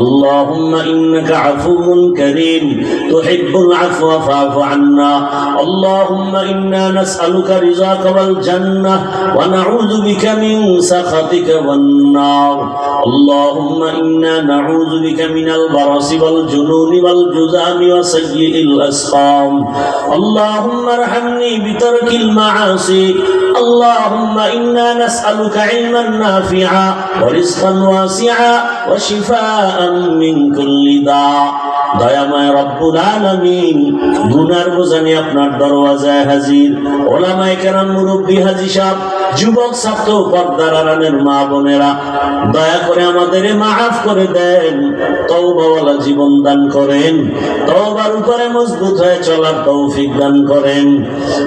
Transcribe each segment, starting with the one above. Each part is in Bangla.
اللهم إنك عفو كريم. تحب العفو فاعف عنا. اللهم إنا نسألك رضاك والجنة ونعوذ بك من سخطك والنار. اللهم إنا نعوذ بك من البرص والجنون والجذام وسيء الأسقام. اللهم ارحمني بترك المعاصي. اللهم إنا نسألك علما نافعا ورزقا واسعا وشفاء من كل داء আপনার দয়া করে আমাদের জীবন দান করেন, তওবার উপরে মজবুত হয়ে চলার তৌফিক দান করেন।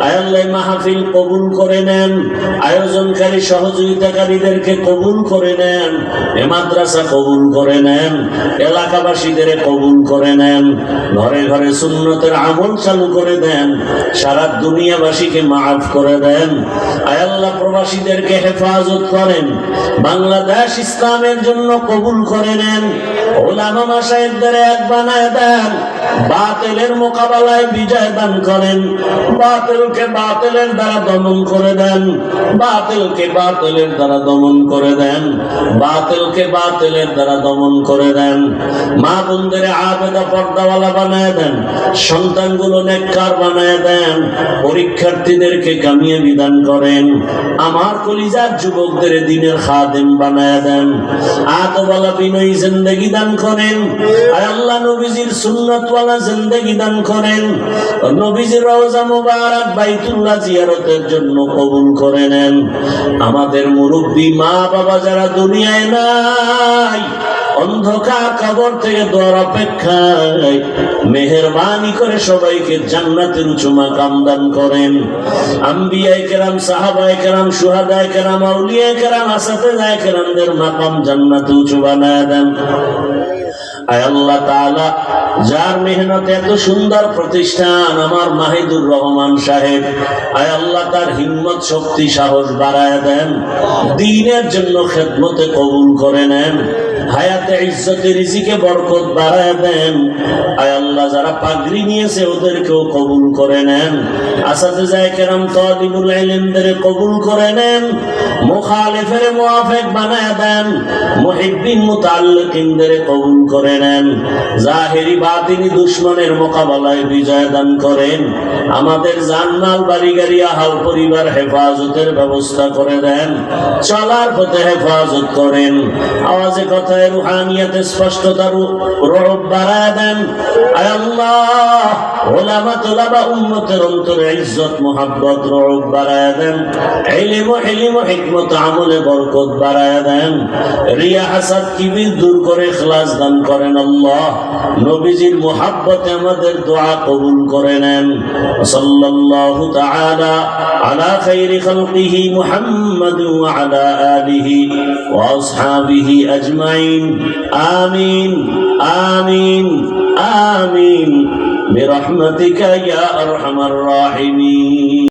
আয়াল্লাহ মাহফিল কবুল করে নেন, আয়োজনকারী সহযোগিতাকারীদেরকে কবুল করে নেন, এ মাদ্রাসা কবুল করে নেন এলাকাবাসীদের কবুল করে নেন, ঘরে ঘরে সুন্নতের আমল চালু করে দেন, সারা দুনিয়াবাসীকে মাফ করে দেন। আয়াল্লাহ প্রবাসীদেরকে হেফাজত করেন, বাংলাদেশ ইসলামের জন্য কবুল করে নেন। দ্বারা দমন করে দেন দ্বারা দমন করে দেন, বাতিলকে বাতিলের দ্বারা দমন করে দেন। মা আবেদা পর্দাওয়ালা বানায় দেন বানায় দেন, পরীক্ষার্থীদেরকে কামিয়ে বিধান করেন, আমার কলিজার যুবকদের দিনের খাদেম বানায় দেন বিনয়ী জিন্দেগি দান করেন আল্লাহ নবীজির সুন্নতওয়ালা জিন্দেগি দান করেন, নবীজির রওজা মুবারক বাইতুল্লাহ জিয়ারতের জন্য কবুল করে নেন। আমাদের মুরব্বী মা বাবা যারা দুনিয়ায় নাই অন্ধকার কবর থেকে দোয়ার অপেক্ষায় মেহরবানি করে সবাইকে জান্নাতের উঁচু মাকাম দান করেন। কেরাম কেরাম কেরাম কেরাম আসাতে যায় কেরামদের মাকাম উঁচু বানায় দেন। যার মেহনত এত সুন্দর প্রতিষ্ঠান আমার মাহিদুর রহমান সাহেব, আয় আল্লাহ তার হিম্মত, শক্তি, সাহস বাড়ায় দেন। দিনের জন্য খেদমতে কবুল করে নেন। হায়াতে ইজ্জতে রিজিকে বরকত বাড়ায় দেন। আয় আল্লাহ, যারা পাগড়ি নিয়েছে, ওদেরকেও কবুল করে নেন। আসাতে যায় কেরাম তালিবুল ইলমদের কবুল করে নেন। বানায় দেন। কবুল করে নেন। মোকাবেলায় বিজয় দান করেন। আমাদের জানমাল বাড়ি আহাল পরিবার হেফাজতের ব্যবস্থা করে দেন। চলার পথে হেফাজত করেন। আওয়াজে কথায় রুহানিয়াতে স্পষ্টতা রব বাড়ায় দেন। আল্লাহ আমলে বরকত বাড়ায় দেন। রিয়া হাসাদ কিবির দূর করে ইখলাস দান করেন আল্লাহ। নবীজির মোহাব্বতে আমাদের দোয়া কবুল করে নেন। আমিন আমিন আমিন برحمتك يا ارحم الراحمين